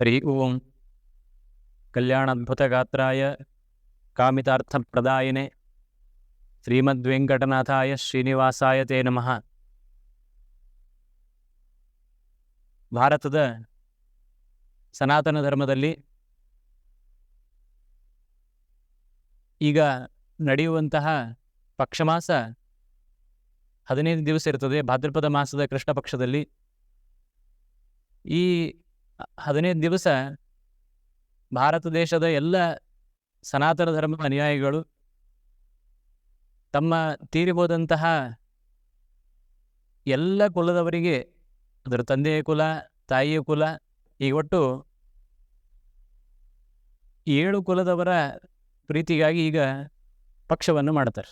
ಹರಿ ಓಂ ಕಲ್ಯಾಣಾದ್ಭುತಗಾತ್ರಾಯ ಕಾಮಿತಾರ್ಥಪ್ರದಾಯಿನೆ ಶ್ರೀಮದ್ವೆಂಕಟನಾಥಾಯ ಶ್ರೀನಿವಾಸಾಯ ತೇ ನಮಃ ಭಾರತದ ಸನಾತನ ಧರ್ಮದಲ್ಲಿ ಈಗ ನಡೆಯುವಂತಹ ಪಕ್ಷಮಾಸ ಹದಿನೈದು ದಿವಸ ಇರ್ತದೆ, ಭಾದ್ರಪದ ಮಾಸದ ಕೃಷ್ಣ ಪಕ್ಷದಲ್ಲಿ ಈ ಹದಿನೈದು ದಿವಸ ಭಾರತ ದೇಶದ ಎಲ್ಲ ಸನಾತನ ಧರ್ಮದ ಅನುಯಾಯಿಗಳು ತಮ್ಮ ತೀರಿ ಹೋದಂತಹ ಎಲ್ಲ ಕುಲದವರಿಗೆ, ಅದರ ತಂದೆಯ ಕುಲ, ತಾಯಿಯ ಕುಲ, ಈ ಒಟ್ಟು ಏಳು ಕುಲದವರ ಪ್ರೀತಿಗಾಗಿ ಈಗ ಪಕ್ಷವನ್ನು ಮಾಡ್ತಾರೆ.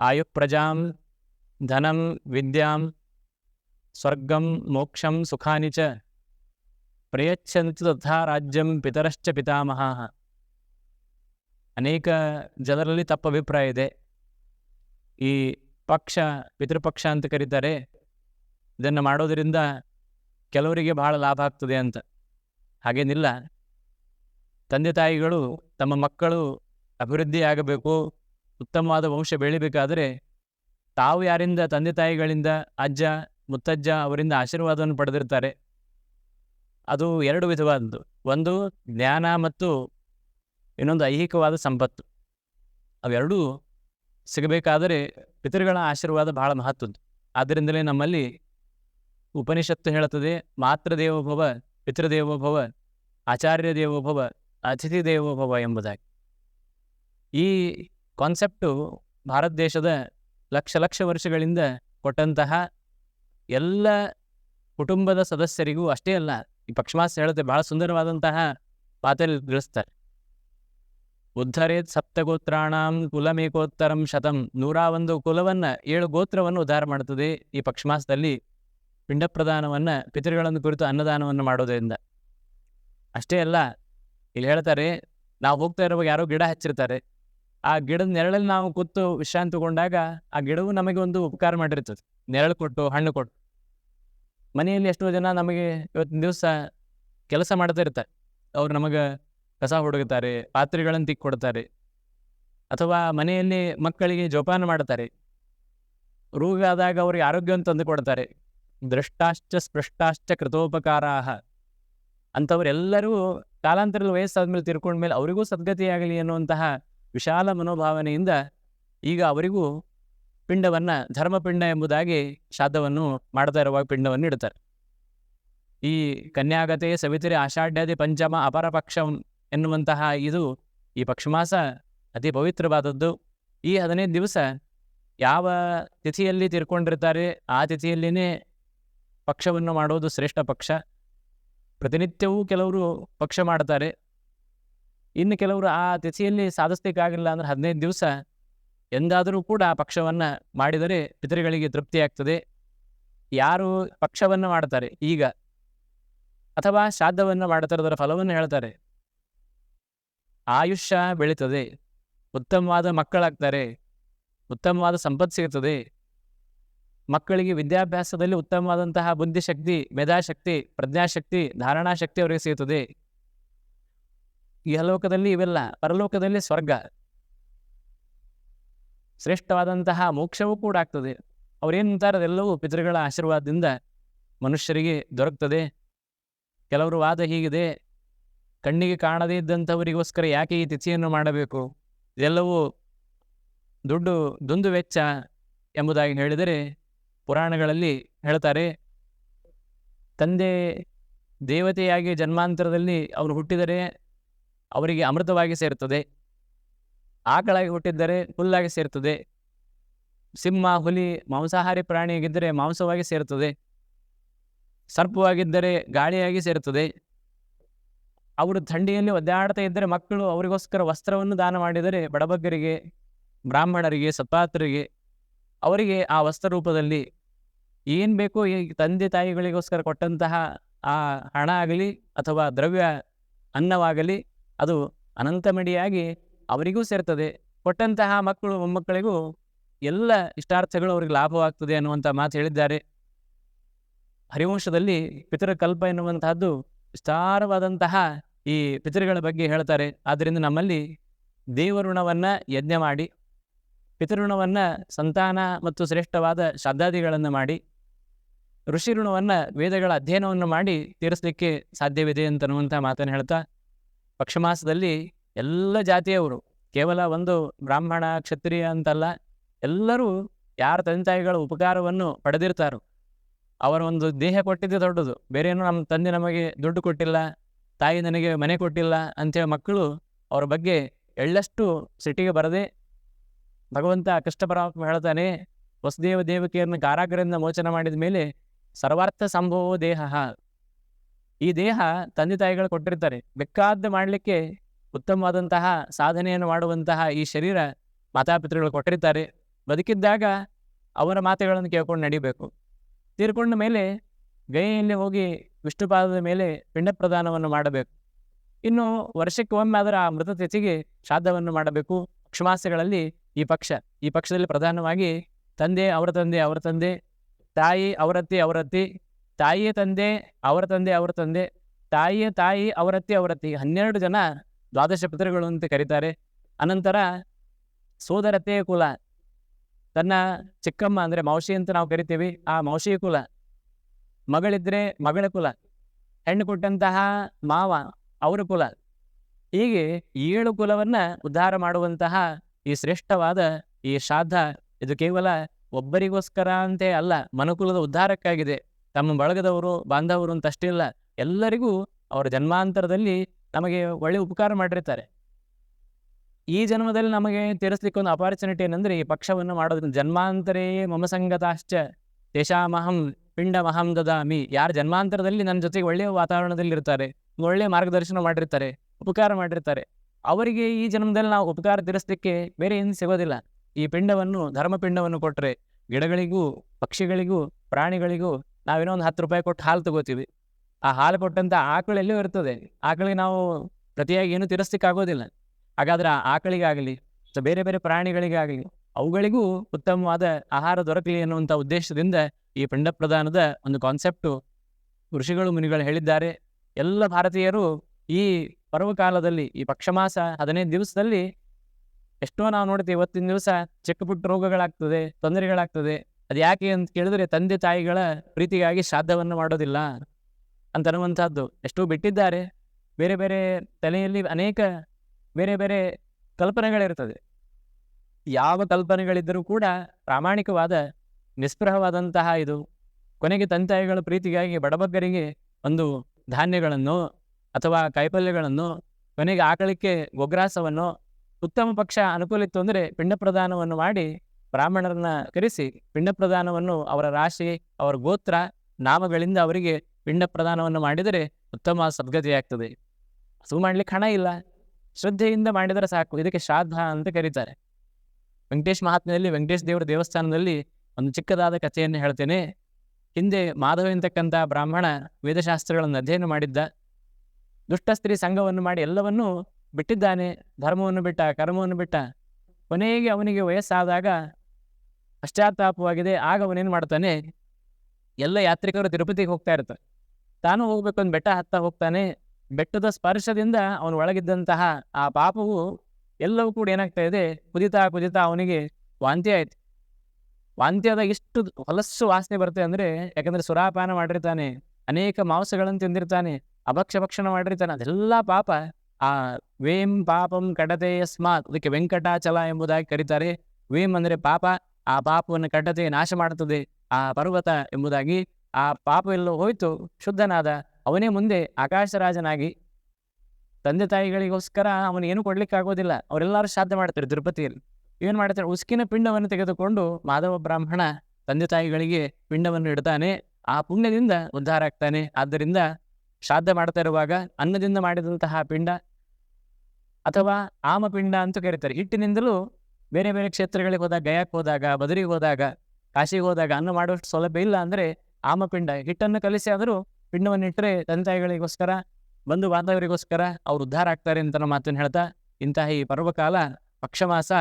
ಆಯು ಪ್ರಜಾಂ ಧನಂ ವಿದ್ಯಾಂ ಸ್ವರ್ಗಂ ಮೋಕ್ಷಂ ಸುಖಾನಿ ಚ ಪ್ರಯಚ್ಛಂತು ತಥಾ ರಾಜ್ಯಂ ಪಿತರಶ್ಚ ಪಿತಾಮಹ ಅನೇಕ ಜನರಲ್ಲಿ ತಪ್ಪ ಅಭಿಪ್ರಾಯ ಇದೆ ಈ ಪಕ್ಷ ಪಿತೃಪಕ್ಷ ಅಂತ ಕರೀತಾರೆ ಇದನ್ನು ಮಾಡೋದರಿಂದ ಕೆಲವರಿಗೆ ಬಹಳ ಲಾಭ ಆಗ್ತದೆ ಅಂತ ಹಾಗೇನಿಲ್ಲ ತಂದೆ ತಾಯಿಗಳು, ತಮ್ಮ ಮಕ್ಕಳು ಅಭಿವೃದ್ಧಿಯಾಗಬೇಕು, ಉತ್ತಮವಾದ ವಂಶ ಬೆಳಿಬೇಕಾದರೆ ತಾವು ಯಾರಿಂದ ತಂದೆ ತಾಯಿಗಳಿಂದ ಅಜ್ಜ ಮುತ್ತಜ್ಜ ಅವರಿಂದ ಆಶೀರ್ವಾದವನ್ನು ಪಡೆದಿರ್ತಾರೆ. ಅದು ಎರಡು ವಿಧವಾದದ್ದು. ಒಂದು ಜ್ಞಾನ ಮತ್ತು ಇನ್ನೊಂದು ಐಹಿಕವಾದ ಸಂಪತ್ತು. ಅವೆರಡೂ ಸಿಗಬೇಕಾದರೆ ಪಿತೃಗಳ ಆಶೀರ್ವಾದ ಬಹಳ ಮಹತ್ವದ್ದು. ಆದ್ದರಿಂದಲೇ ನಮ್ಮಲ್ಲಿ ಉಪನಿಷತ್ತು ಹೇಳುತ್ತದೆ ಮಾತೃದೇವೋಭವ ಪಿತೃದೇವೋಭವ ಆಚಾರ್ಯ ದೇವೋಭವ ಅತಿಥಿ ದೇವೋಭವ ಎಂಬುದಾಗಿ. ಈ ಕಾನ್ಸೆಪ್ಟು ಭಾರತ ದೇಶದ ಲಕ್ಷ ಲಕ್ಷ ವರ್ಷಗಳಿಂದ ಕೊಟ್ಟಂತಹ ಎಲ್ಲ ಕುಟುಂಬದ ಸದಸ್ಯರಿಗೂ ಅಷ್ಟೇ ಅಲ್ಲ, ಈ ಪಕ್ಷಮಾಸ ಹೇಳುತ್ತೆ, ಬಹಳ ಸುಂದರವಾದಂತಹ ಮಾತಲ್ಲಿ ತಿಳಿಸ್ತಾರೆ. ಉದ್ಧರೇತ್ ಸಪ್ತಗೋತ್ರಾಣಾಂ ಕುಲಮೇಕೋತ್ತರಂ ಶತಂ, ನೂರ ಒಂದು ಕುಲವನ್ನು, ಏಳು ಗೋತ್ರವನ್ನು ಉದ್ಧಾರ ಮಾಡುತ್ತದೆ ಈ ಪಕ್ಷಮಾಸದಲ್ಲಿ ಪಿಂಡ ಪ್ರದಾನವನ್ನು ಪಿತೃಗಳನ್ನು ಕುರಿತು ಅನ್ನದಾನವನ್ನು ಮಾಡೋದ್ರಿಂದ. ಅಷ್ಟೇ ಅಲ್ಲ, ಇಲ್ಲಿ ಹೇಳ್ತಾರೆ, ನಾವು ಹೋಗ್ತಾ ಇರುವಾಗ ಯಾರೋ ಗಿಡ ಹಚ್ಚಿರ್ತಾರೆ. ಆ ಗಿಡದ ನೆರಳಲ್ಲಿ ನಾವು ಕೂತು ವಿಶ್ರಾಂತಿ ತಗೊಂಡಾಗ ಆ ಗಿಡವು ನಮಗೆ ಒಂದು ಉಪಕಾರ ಮಾಡಿರ್ತದೆ. ನೆರಳು ಕೊಟ್ಟು, ಹಣ್ಣು ಕೊಟ್ಟು. ಮನೆಯಲ್ಲಿ ಎಷ್ಟೋ ಜನ ನಮಗೆ ಇವತ್ತಿನ ದಿವಸ ಕೆಲಸ ಮಾಡ್ತಾ ಇರ್ತಾರೆ. ಅವ್ರು ನಮಗೆ ಕಸ ಹುಡುಗುತ್ತಾರೆ ಪಾತ್ರೆಗಳನ್ನು ತಿಕ್ಕಿ ಕೊಡ್ತಾರೆ, ಅಥವಾ ಮನೆಯಲ್ಲಿ ಮಕ್ಕಳಿಗೆ ಜೋಪಾನ ಮಾಡ್ತಾರೆ ರೋಗ ಆದಾಗ ಅವ್ರಿಗೆ ಆರೋಗ್ಯವನ್ನು ತಂದು ಕೊಡ್ತಾರೆ. ದೃಷ್ಟಾಶ್ಚ ಸ್ಪೃಷ್ಟಾಶ್ಚ ಕೃತೋಪಕಾರಾಹ ಅಂಥವರೆಲ್ಲರೂ ಕಾಲಾಂತರದ ವಯಸ್ಸಾದ್ಮೇಲೆ ತಿರ್ಕೊಂಡ್ಮೇಲೆ ಅವರಿಗೂ ಸದ್ಗತಿಯಾಗಲಿ ಅನ್ನುವಂತಹ ವಿಶಾಲ ಮನೋಭಾವನೆಯಿಂದ ಈಗ ಅವರಿಗೂ ಪಿಂಡವನ್ನು, ಧರ್ಮಪಿಂಡ ಎಂಬುದಾಗಿ ಶ್ರಾದ್ದವನ್ನು ಮಾಡ್ತಾ ಇರುವಾಗ ಪಿಂಡವನ್ನು ಇಡ್ತಾರೆ ಈ ಕನ್ಯಾಗತೆ ಸವಿತರಿ ಆಷಾಢ್ಯಾದಿ ಪಂಚಮ ಅಪರ ಪಕ್ಷ ಎನ್ನುವಂತಹ ಇದು ಈ ಪಕ್ಷಮಾಸ ಅತಿ ಪವಿತ್ರವಾದದ್ದು. ಈ ಹದಿನೈದು ದಿವಸ ಯಾವ ತಿಥಿಯಲ್ಲಿ ತೀರ್ಕೊಂಡಿರ್ತಾರೆ, ಆ ತಿಥಿಯಲ್ಲಿನೇ ಪಕ್ಷವನ್ನು ಮಾಡುವುದು ಶ್ರೇಷ್ಠ ಪಕ್ಷ. ಪ್ರತಿನಿತ್ಯವೂ ಕೆಲವರು ಪಕ್ಷ ಮಾಡ್ತಾರೆ. ಇನ್ನು ಕೆಲವರು ಆ ತಿಥಿಯಲ್ಲಿ ಸಾಧಿಸ್ಲಿಕ್ಕಾಗಿಲ್ಲ ಅಂದರೆ ಹದಿನೈದು ದಿವಸ ಎಂದಾದರೂ ಕೂಡ ಆ ಪಕ್ಷವನ್ನು ಮಾಡಿದರೆ ಪಿತೃಗಳಿಗೆ ತೃಪ್ತಿಯಾಗ್ತದೆ ಯಾರು ಪಕ್ಷವನ್ನು ಮಾಡ್ತಾರೆ ಈಗ? ಅಥವಾ ಶ್ರಾದ್ದವನ್ನು ಮಾಡ್ತಾರೆ ಅದರ ಫಲವನ್ನು ಹೇಳ್ತಾರೆ? ಆಯುಷ್ಯ ಬೆಳೀತದೆ, ಉತ್ತಮವಾದ ಮಕ್ಕಳಾಗ್ತಾರೆ, ಉತ್ತಮವಾದ ಸಂಪತ್ತು ಸಿಗುತ್ತದೆ ಮಕ್ಕಳಿಗೆ ವಿದ್ಯಾಭ್ಯಾಸದಲ್ಲಿ ಉತ್ತಮವಾದಂತಹ ಬುದ್ಧಿಶಕ್ತಿ, ಮೇಧಾಶಕ್ತಿ, ಪ್ರಜ್ಞಾಶಕ್ತಿ, ಧಾರಣಾಶಕ್ತಿ ಅವರಿಗೆ ಸಿಗುತ್ತದೆ ಇಹಲೋಕದಲ್ಲಿ ಇವೆಲ್ಲ ಪರಲೋಕದಲ್ಲಿ ಸ್ವರ್ಗ. ಶ್ರೇಷ್ಠವಾದಂತಹ ಮೋಕ್ಷವೂ ಕೂಡ ಆಗ್ತದೆ. ಅವ್ರೇನಂತಾರೆ ಅದೆಲ್ಲವೂ ಪಿತೃಗಳ ಆಶೀರ್ವಾದದಿಂದ ಮನುಷ್ಯರಿಗೆ ದೊರಕ್ತದೆ. ಕೆಲವರು ವಾದ ಹೀಗಿದೆ, ಕಣ್ಣಿಗೆ ಕಾಣದೇ ಇದ್ದಂಥವರಿಗೋಸ್ಕರ ಯಾಕೆ ಈ ತಿಥಿಯನ್ನು ಮಾಡಬೇಕು? ಇದೆಲ್ಲವೂ ದುಡ್ಡು, ದುಂದು ವೆಚ್ಚ ಎಂಬುದಾಗಿ ಹೇಳಿದರೆ ಪುರಾಣಗಳಲ್ಲಿ ಹೇಳ್ತಾರೆ, ತಂದೆ ದೇವತೆಯಾಗಿ ಜನ್ಮಾಂತರದಲ್ಲಿ ಅವರು ಹುಟ್ಟಿದರೆ ಅವರಿಗೆ ಅಮೃತವಾಗಿ ಸೇರುತ್ತದೆ. ಆಕಳಾಗಿ ಹುಟ್ಟಿದ್ದರೆ ಹುಲ್ಲಾಗಿ ಸೇರುತ್ತದೆ. ಸಿಂಹ, ಹುಲಿ, ಮಾಂಸಾಹಾರಿ ಪ್ರಾಣಿಯಾಗಿದ್ದರೆ ಮಾಂಸವಾಗಿ ಸೇರುತ್ತದೆ. ಸರ್ಪವಾಗಿದ್ದರೆ ಗಾಳಿಯಾಗಿ ಸೇರುತ್ತದೆ. ಅವರು ಥಂಡಿಯಲ್ಲಿ ಒದ್ದಾಡ್ತಾ ಇದ್ದರೆ ಮಕ್ಕಳು ಅವರಿಗೋಸ್ಕರ ವಸ್ತ್ರವನ್ನು ದಾನ ಮಾಡಿದರೆ ಬಡಬಗ್ಗರಿಗೆ, ಬ್ರಾಹ್ಮಣರಿಗೆ, ಸತ್ಪಾತ್ರರಿಗೆ ಅವರಿಗೆ ಆ ವಸ್ತ್ರ ರೂಪದಲ್ಲಿ ಏನು ಬೇಕೋ ಈ ತಂದೆ ತಾಯಿಗಳಿಗೋಸ್ಕರ ಕೊಟ್ಟಂತಹ ಆ ಹಣ ಆಗಲಿ ಅಥವಾ ದ್ರವ್ಯ ಅನ್ನವಾಗಲಿ ಅದು ಅನಂತಮಡಿಯಾಗಿ ಅವರಿಗೂ ಸೇರ್ತದೆ. ಕೊಟ್ಟಂತಹ ಮಕ್ಕಳು, ಮೊಮ್ಮಕ್ಕಳಿಗೂ ಎಲ್ಲ ಇಷ್ಟಾರ್ಥಗಳು ಅವ್ರಿಗೆ ಲಾಭವಾಗ್ತದೆ ಅನ್ನುವಂಥ ಮಾತು ಹೇಳಿದ್ದಾರೆ. ಹರಿವಂಶದಲ್ಲಿ ಪಿತೃಕಲ್ಪ ಎನ್ನುವಂತಹದ್ದು ವಿಸ್ತಾರವಾದಂತಹ ಈ ಪಿತೃಗಳ ಬಗ್ಗೆ ಹೇಳ್ತಾರೆ. ಆದ್ದರಿಂದ ನಮ್ಮಲ್ಲಿ ದೇವಋಣವನ್ನು ಯಜ್ಞ ಮಾಡಿ, ಪಿತೃಋಣವನ್ನು ಸಂತಾನ ಮತ್ತು ಶ್ರೇಷ್ಠವಾದ ಶ್ರದ್ಧಾದಿಗಳನ್ನು ಮಾಡಿ ಋಷಿ ಋಣವನ್ನು ವೇದಗಳ ಅಧ್ಯಯನವನ್ನು ಮಾಡಿ ತೀರಿಸಲಿಕ್ಕೆ ಸಾಧ್ಯವಿದೆ ಅಂತನ್ನುವಂಥ ಮಾತನ್ನು ಹೇಳ್ತಾ ಪಕ್ಷಮಾಸದಲ್ಲಿ ಎಲ್ಲ ಜಾತಿಯವರು, ಕೇವಲ ಒಂದು ಬ್ರಾಹ್ಮಣ, ಕ್ಷತ್ರಿಯ ಅಂತಲ್ಲ, ಎಲ್ಲರೂ ಯಾರ ತಂದೆ ತಾಯಿಗಳ ಉಪಕಾರವನ್ನು ಪಡೆದಿರ್ತಾರೋ. ಅವರ ಒಂದು ದೇಹ ಕೊಟ್ಟಿದ್ದೇ ದೊಡ್ಡದು. ಬೇರೆ ಏನೋ ನಮ್ಮ ತಂದೆ ನಮಗೆ ದುಡ್ಡು ಕೊಟ್ಟಿಲ್ಲ, ತಾಯಿ ನನಗೆ ಮನೆ ಕೊಟ್ಟಿಲ್ಲ ಅಂತೇಳಿ ಮಕ್ಕಳು ಅವರ ಬಗ್ಗೆ ಎಳ್ಳಷ್ಟು ಸಿಟಿಗೆ ಬರದೆ ಭಗವಂತ ಪರಮಾತ್ಮ ಹೇಳ್ತಾನೆ, ವಸುದೇವ ದೇವಕಿಯನ್ನು ಕಾರಾಗರಿಂದ ಮೋಚನ ಮಾಡಿದ ಮೇಲೆ ಸರ್ವಾರ್ಥ ಸಂಭವೋ ದೇಹ. ಈ ದೇಹ ತಂದೆ ತಾಯಿಗಳು ಕೊಟ್ಟಿರ್ತಾರೆ. ಬೆಕ್ಕಾದ್ದು ಮಾಡಲಿಕ್ಕೆ ಉತ್ತಮವಾದಂತಹ ಸಾಧನೆಯನ್ನು ಮಾಡುವಂತಹ ಈ ಶರೀರ ಮಾತಾಪಿತೃಗಳು ಕೊಟ್ಟಿರ್ತಾರೆ. ಬದುಕಿದ್ದಾಗ ಅವರ ಮಾತುಗಳನ್ನು ಕೇಳ್ಕೊಂಡು ನಡಿಬೇಕು. ತೀರ್ಕೊಂಡ ಮೇಲೆ ಗಯೆಯಲ್ಲಿ ಹೋಗಿ ವಿಷ್ಣುಪಾದದ ಮೇಲೆ ಪಿಂಡ ಪ್ರದಾನವನ್ನು ಮಾಡಬೇಕು. ಇನ್ನು ವರ್ಷಕ್ಕೆ ಒಮ್ಮೆ ಅದರ ಆ ಮೃತ ತಿಥಿಗೆ ಶ್ರಾದ್ದವನ್ನು ಮಾಡಬೇಕು. ಕ್ಷಮಾಸೆಗಳಲ್ಲಿ ಈ ಪಕ್ಷ, ಈ ಪಕ್ಷದಲ್ಲಿ ಪ್ರಧಾನವಾಗಿ ತಂದೆ, ಅವರ ತಂದೆ ಅವರ ತಂದೆ, ತಾಯಿ, ಅವರತ್ತಿ ಅವರತ್ತಿ ತಾಯಿಯ ತಂದೆ, ಅವರ ತಂದೆ ಅವರ ತಂದೆ, ತಾಯಿಯ ತಾಯಿ, ಅವರತ್ತಿ ಅವರತ್ತಿ ಹನ್ನೆರಡು ಜನ ದ್ವಾದಶ ಪಿತೃಗಳು ಅಂತ ಕರೀತಾರೆ. ಅನಂತರ ಸೋದರತೆಯ ಕುಲ. ತನ್ನ ಚಿಕ್ಕಮ್ಮ ಅಂದರೆ ಮೌಶಿ ಅಂತ ನಾವು ಕರಿತೀವಿ, ಆ ಮಾವಶಿಯ ಕುಲ. ಮಗಳಿದ್ರೆ ಮಗಳ ಕುಲ. ಹೆಣ್ಣು ಕೊಟ್ಟಂತಹ ಮಾವ ಅವರ ಕುಲ. ಹೀಗೆ ಏಳು ಕುಲವನ್ನ ಉದ್ಧಾರ ಮಾಡುವಂತಹ ಈ ಶ್ರೇಷ್ಠವಾದ ಈ ಶ್ರಾದ್ದ ಇದು ಕೇವಲ ಒಬ್ಬರಿಗೋಸ್ಕರ ಅಂತೇ ಅಲ್ಲ, ಮನುಕುಲದ ಉದ್ಧಾರಕ್ಕಾಗಿದೆ. ತಮ್ಮ ಬಳಗದವರು, ಬಾಂಧವರು ಅಂತ ಅಷ್ಟೇ ಇಲ್ಲ. ಎಲ್ಲರಿಗೂ ಅವರ ಜನ್ಮಾಂತರದಲ್ಲಿ ನಮಗೆ ಒಳ್ಳೆ ಉಪಕಾರ ಮಾಡಿರ್ತಾರೆ. ಈ ಜನ್ಮದಲ್ಲಿ ನಮಗೆ ತೀರಿಸ್ಲಿಕ್ಕೆ ಒಂದು ಅಪಾರ್ಚುನಿಟಿ ಏನಂದ್ರೆ, ಈ ಪಕ್ಷವನ್ನು ಮಾಡೋದ್ರಿಂದ ಜನ್ಮಾಂತರೇ ಮಮ ಸಂಗತಾಶ್ಚ ತೇಷಾಮಹಂ ಪಿಂಡಮಹಂ ದದಾಮಿ. ಯಾರ ಜನ್ಮಾಂತರದಲ್ಲಿ ನನ್ನ ಜೊತೆಗೆ ಒಳ್ಳೆಯ ವಾತಾವರಣದಲ್ಲಿ ಇರ್ತಾರೆ ಒಳ್ಳೆಯ ಮಾರ್ಗದರ್ಶನ ಮಾಡಿರ್ತಾರೆ, ಉಪಕಾರ ಮಾಡಿರ್ತಾರೆ, ಅವರಿಗೆ ಈ ಜನ್ಮದಲ್ಲಿ ನಾವು ಉಪಕಾರ ತೀರಿಸ್ಲಿಕ್ಕೆ ಬೇರೆ ಏನು ಸಿಗೋದಿಲ್ಲ. ಈ ಪಿಂಡವನ್ನು, ಧರ್ಮಪಿಂಡವನ್ನು ಕೊಟ್ಟರೆ ಗಿಡಗಳಿಗೂ, ಪಕ್ಷಿಗಳಿಗೂ, ಪ್ರಾಣಿಗಳಿಗೂ ನಾವೇನೋ ಒಂದು ಹತ್ತು ರೂಪಾಯಿ ಕೊಟ್ಟು ಹಾಲು ತಗೋತೀವಿ. ಆ ಹಾಲು ಕೊಟ್ಟಂತ ಆಕಳು ಎಲ್ಲೂ ಇರ್ತದೆ. ಆಕಳಿಗೆ ನಾವು ಪ್ರತಿಯಾಗಿ ಏನೂ ತಿರಸ್ಲಿಕ್ಕೆ ಆಗೋದಿಲ್ಲ. ಹಾಗಾದ್ರೆ ಆ ಆಕಳಿಗಾಗಲಿ ಬೇರೆ ಬೇರೆ ಪ್ರಾಣಿಗಳಿಗಾಗಲಿ, ಅವುಗಳಿಗೂ ಉತ್ತಮವಾದ ಆಹಾರ ದೊರಕಲಿ ಅನ್ನುವಂಥ ಉದ್ದೇಶದಿಂದ ಈ ಪಿಂಡ ಪ್ರಧಾನದ ಒಂದು ಕಾನ್ಸೆಪ್ಟು ಋಷಿಗಳು, ಮುನಿಗಳು ಹೇಳಿದ್ದಾರೆ. ಎಲ್ಲ ಭಾರತೀಯರು ಈ ಪರ್ವಕಾಲದಲ್ಲಿ, ಈ ಪಕ್ಷಮಾಸ ಹದಿನೈದು ದಿವಸದಲ್ಲಿ ಎಷ್ಟೋ ನಾವು ನೋಡ್ತೀವಿ, ಇವತ್ತಿನ ದಿವಸ ಚಿಕ್ಕ ಪುಟ್ಟ ರೋಗಗಳಾಗ್ತದೆ, ತೊಂದರೆಗಳಾಗ್ತದೆ. ಅದು ಯಾಕೆ ಅಂತ ಕೇಳಿದ್ರೆ ತಂದೆ ತಾಯಿಗಳ ಪ್ರೀತಿಗಾಗಿ ಶ್ರಾದ್ದವನ್ನು ಮಾಡೋದಿಲ್ಲ ಅಂತ ಅನ್ನುವಂಥದ್ದು. ಎಷ್ಟೋ ಬಿಟ್ಟಿದ್ದಾರೆ. ಬೇರೆ ಬೇರೆ ತಲೆಯಲ್ಲಿ ಅನೇಕ ಬೇರೆ ಬೇರೆ ಕಲ್ಪನೆಗಳಿರ್ತದೆ. ಯಾವ ಕಲ್ಪನೆಗಳಿದ್ದರೂ ಕೂಡ ಪ್ರಾಮಾಣಿಕವಾದ, ನಿಸ್ಪೃಹವಾದಂತಹ ಇದು ಕೊನೆಗೆ ತಂದೆ ತಾಯಿಗಳ ಪ್ರೀತಿಗಾಗಿ ಬಡಬಗ್ಗರಿಗೆ ಒಂದು ಧಾನ್ಯಗಳನ್ನು ಅಥವಾ ಕಾಯಿಪಲ್ಯಗಳನ್ನು ಕೊನೆಗೆ ಆಕಳಿಕ್ಕೆ ಗೊಗ್ರಾಸವನ್ನು ಉತ್ತಮ ಪಕ್ಷ ಅನುಕೂಲಿತ್ತು ಅಂದರೆ ಪಿಂಡ ಪ್ರದಾನವನ್ನು ಮಾಡಿ ಬ್ರಾಹ್ಮಣರನ್ನ ಕರೆಸಿ ಪಿಂಡ ಪ್ರದಾನವನ್ನು ಅವರ ರಾಶಿ, ಅವರ ಗೋತ್ರ, ನಾಮಗಳಿಂದ ಅವರಿಗೆ ಪಿಂಡ ಪ್ರದಾನವನ್ನು ಮಾಡಿದರೆ ಉತ್ತಮ ಸದ್ಗತಿಯಾಗ್ತದೆ. ಅದು ಮಾಡ್ಲಿಕ್ಕೆ ಹಣ ಇಲ್ಲ. ಶ್ರದ್ಧೆಯಿಂದ ಮಾಡಿದರೆ ಸಾಕು. ಇದಕ್ಕೆ ಶ್ರಾದ್ದ ಅಂತ ಕರೀತಾರೆ. ವೆಂಕಟೇಶ್ ಮಹಾತ್ಮೆಯಲ್ಲಿ ವೆಂಕಟೇಶ್ ದೇವರ ದೇವಸ್ಥಾನದಲ್ಲಿ ಒಂದು ಚಿಕ್ಕದಾದ ಕಥೆಯನ್ನು ಹೇಳ್ತೇನೆ. ಹಿಂದೆ ಮಾಧವ ಎಂತಕ್ಕಂಥ ಬ್ರಾಹ್ಮಣ ವೇದಶಾಸ್ತ್ರಗಳನ್ನು ಅಧ್ಯಯನ ಮಾಡಿದ್ದ, ದುಷ್ಟ ಸ್ತ್ರೀ ಸಂಘವನ್ನು ಮಾಡಿ ಎಲ್ಲವನ್ನೂ ಬಿಟ್ಟಿದ್ದಾನೆ. ಧರ್ಮವನ್ನು ಬಿಟ್ಟ, ಕರ್ಮವನ್ನು ಬಿಟ್ಟ. ಕೊನೆಗೆ ಅವನಿಗೆ ವಯಸ್ಸಾದಾಗ ಪಶ್ಚಾತ್ತಾಪವಾಗಿದೆ. ಆಗ ಅವನೇನು ಮಾಡ್ತಾನೆ? ಎಲ್ಲ ಯಾತ್ರಿಕರು ತಿರುಪತಿಗೆ ಹೋಗ್ತಾ ಇರ್ತಾರೆ. ತಾನು ಹೋಗ್ಬೇಕು ಅಂದ್ ಬೆಟ್ಟ ಹತ್ತ ಹೋಗ್ತಾನೆ. ಬೆಟ್ಟದ ಸ್ಪರ್ಶದಿಂದ ಅವನು ಒಳಗಿದ್ದಂತಹ ಆ ಪಾಪವು ಎಲ್ಲವೂ ಕೂಡ ಏನಾಗ್ತಾ ಇದೆ? ಕುದಿತಾ ಕುದಿತಾ ಅವನಿಗೆ ವಾಂತಿ ಆಯ್ತು. ವಾಂತಿ ಆದಾಗ ಇಷ್ಟು ಹೊಲಸು ವಾಸನೆ ಬರುತ್ತೆ ಅಂದ್ರೆ, ಯಾಕಂದ್ರೆ ಸುರಾಪಾನ ಮಾಡಿರ್ತಾನೆ. ಅನೇಕ ಮಾಂಸಗಳನ್ನು ತಿಂದಿರ್ತಾನೆ. ಅಭಕ್ಷ ಭಕ್ಷಣ ಮಾಡಿರ್ತಾನೆ. ಅದೆಲ್ಲ ಪಾಪ. ಆ ವೇಂ ಪಾಪಂ ಕಡತೆ ಯಸ್ಮಾತ್. ಅದಕ್ಕೆ ವೆಂಕಟಾಚಲ ಎಂಬುದಾಗಿ ಕರೀತಾರೆ. ವೇಂ ಅಂದ್ರೆ ಪಾಪ. ಆ ಪಾಪವನ್ನು ಕಡ್ಡತೆ ನಾಶ ಮಾಡುತ್ತದೆ ಆ ಪರ್ವತ ಎಂಬುದಾಗಿ ಆ ಪಾಪವೆಲ್ಲೋ ಹೋಯಿತು. ಶುದ್ಧನಾದ ಅವನೇ ಮುಂದೆ ಆಕಾಶರಾಜನಾಗಿ. ತಂದೆ ತಾಯಿಗಳಿಗೋಸ್ಕರ ಅವನು ಏನು ಕೊಡ್ಲಿಕ್ಕೆ ಆಗೋದಿಲ್ಲ ಅವರೆಲ್ಲರೂ ಶ್ರಾದ್ದ ಮಾಡ್ತಾರೆ ತಿರುಪತಿಯಲ್ಲಿ. ಏನು ಮಾಡ್ತಾರೆ ಉಸ್ಕಿನ ಪಿಂಡವನ್ನು ತೆಗೆದುಕೊಂಡು ಮಾಧವ ಬ್ರಾಹ್ಮಣ ತಂದೆ ತಾಯಿಗಳಿಗೆ ಪಿಂಡವನ್ನು ಇಡ್ತಾನೆ. ಆ ಪುಣ್ಯದಿಂದ ಉದ್ಧಾರ ಆಗ್ತಾನೆ. ಆದ್ದರಿಂದ ಶ್ರಾದ್ದ ಮಾಡ್ತಾ ಇರುವಾಗ ಅನ್ನದಿಂದ ಮಾಡಿದಂತಹ ಪಿಂಡ ಅಥವಾ ಆಮಪಿಂಡ ಅಂತ ಕರೀತಾರೆ. ಹಿಟ್ಟಿನಿಂದಲೂ ಬೇರೆ ಬೇರೆ ಕ್ಷೇತ್ರಗಳಿಗೆ ಹೋದಾಗ ಗಯಾಕ್ಕೆ ಹೋದಾಗ ಬದರಿಗೆ ಹೋದಾಗ, ಕಾಶಿಗೆ ಹೋದಾಗ ಅನ್ನ ಮಾಡುವಷ್ಟು ಸೌಲಭ್ಯ ಇಲ್ಲ ಅಂದರೆ ಆಮಪಿಂಡ ಹಿಟ್ಟನ್ನು ಕಲಿಸಿ ಆದರೂ ಪಿಂಡವನ್ನು ಇಟ್ಟರೆ ತಂದೆ ತಾಯಿಗಳಿಗೋಸ್ಕರ ಬಂಧು ಬಾಂಧವರಿಗೋಸ್ಕರ ಅವ್ರು ಉದ್ಧಾರ ಆಗ್ತಾರೆ ಅಂತ ನಮ್ಮ ಮಾತನ್ನು ಹೇಳ್ತಾ, ಇಂತಹ ಈ ಪರ್ವಕಾಲ, ಪಕ್ಷಮಾಸ,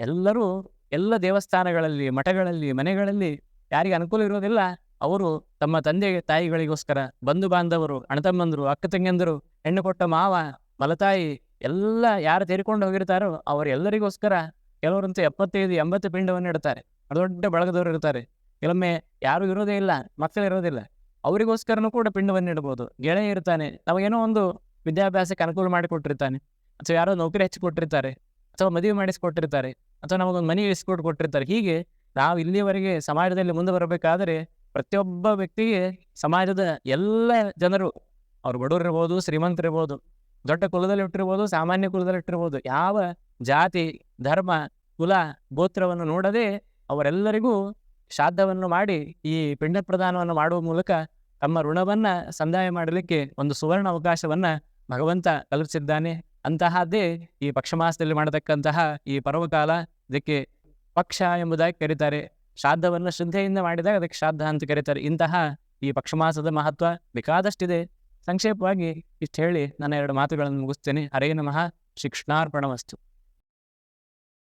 ಎಲ್ಲರೂ ಎಲ್ಲ ದೇವಸ್ಥಾನಗಳಲ್ಲಿ, ಮಠಗಳಲ್ಲಿ, ಮನೆಗಳಲ್ಲಿ ಯಾರಿಗೆ ಅನುಕೂಲ ಇರೋದಿಲ್ಲ ಅವರು ತಮ್ಮ ತಂದೆ ತಾಯಿಗಳಿಗೋಸ್ಕರ, ಬಂಧು ಬಾಂಧವರು, ಅಣ್ಣತಮ್ಮಂದರು, ಅಕ್ಕ ತಂಗಿಯಂದರು, ಹೆಣ್ಣು ಕೊಟ್ಟ ಮಾವ, ಮಲತಾಯಿ, ಎಲ್ಲ ಯಾರು ತೀರಿಕೊಂಡು ಹೋಗಿರ್ತಾರೋ ಅವರೆಲ್ಲರಿಗೋಸ್ಕರ ಕೆಲವರಂತೂ ಎಪ್ಪತ್ತೈದು, ಎಂಬತ್ತು ಪಿಂಡವನ್ನು ಇಡ್ತಾರೆ. ದೊಡ್ಡ ಬಳಗದವರು ಇರ್ತಾರೆ. ಕೆಲವೊಮ್ಮೆ ಯಾರು ಇರೋದೇ ಇಲ್ಲ, ಮಕ್ಕಳು ಇರೋದಿಲ್ಲ ಅವರಿಗೋಸ್ಕರನೂ ಕೂಡ ಪಿಂಡವನ್ನು ಇಡ್ಬೋದು. ಗೆಳೆಯ ಇರ್ತಾನೆ. ನಮಗೇನೋ ಒಂದು ವಿದ್ಯಾಭ್ಯಾಸಕ್ಕೆ ಅನುಕೂಲ ಮಾಡಿಕೊಟ್ಟಿರ್ತಾನೆ. ಅಥವಾ ಯಾರೋ ನೌಕರಿ ಹಚ್ಚಿಕೊಟ್ಟಿರ್ತಾರೆ ಅಥವಾ ಮದುವೆ ಮಾಡಿಸ್ಕೊಟ್ಟಿರ್ತಾರೆ. ಅಥವಾ ನಮಗೊಂದು ಮನೆ ಇಸ್ಕೊಟ್ಟು ಕೊಟ್ಟಿರ್ತಾರೆ. ಹೀಗೆ ನಾವು ಇಲ್ಲಿಯವರೆಗೆ ಸಮಾಜದಲ್ಲಿ ಮುಂದೆ ಬರಬೇಕಾದರೆ ಪ್ರತಿಯೊಬ್ಬ ವ್ಯಕ್ತಿಗೆ ಸಮಾಜದ ಎಲ್ಲ ಜನರು, ಅವ್ರು ಬಡವರಿರ್ಬೋದು ಶ್ರೀಮಂತರಿರ್ಬೋದು ದೊಡ್ಡ ಕುಲದಲ್ಲಿ ಇಟ್ಟಿರ್ಬೋದು ಸಾಮಾನ್ಯ ಕುಲದಲ್ಲಿ ಇಟ್ಟಿರ್ಬೋದು ಯಾವ ಜಾತಿ, ಧರ್ಮ, ಕುಲ, ಗೋತ್ರವನ್ನು ನೋಡದೆ ಅವರೆಲ್ಲರಿಗೂ ಶ್ರಾದ್ದವನ್ನು ಮಾಡಿ ಈ ಪಿಂಡ ಪ್ರದಾನವನ್ನು ಮಾಡುವ ಮೂಲಕ ತಮ್ಮ ಋಣವನ್ನ ಸಂದಾಯ ಮಾಡಲಿಕ್ಕೆ ಒಂದು ಸುವರ್ಣ ಅವಕಾಶವನ್ನ ಭಗವಂತ ಕಲ್ಪಿಸಿದ್ದಾನೆ. ಅಂತಹದ್ದೇ ಈ ಪಕ್ಷಮಾಸದಲ್ಲಿ ಮಾಡತಕ್ಕಂತಹ ಈ ಪರ್ವಕಾಲ ಇದಕ್ಕೆ ಪಕ್ಷ ಎಂಬುದಾಗಿ ಕರೀತಾರೆ. ಶ್ರಾದ್ದವನ್ನು ಶ್ರದ್ಧೆಯಿಂದ ಮಾಡಿದಾಗ ಅದಕ್ಕೆ ಶ್ರಾದ್ದ ಅಂತ ಕರೀತಾರೆ. ಇಂತಹ ಈ ಪಕ್ಷಮಾಸದ ಮಹತ್ವ ಬೇಕಾದಷ್ಟಿದೆ. ಸಂಕ್ಷೇಪವಾಗಿ ಇಷ್ಟು ಹೇಳಿ ನನ್ನ ಎರಡು ಮಾತುಗಳನ್ನು ಮುಗಿಸ್ತೇನೆ. ಹರೇ ನಮಃ. ಶಿಕ್ಷಣಾರ್ಪಣವಸ್ತು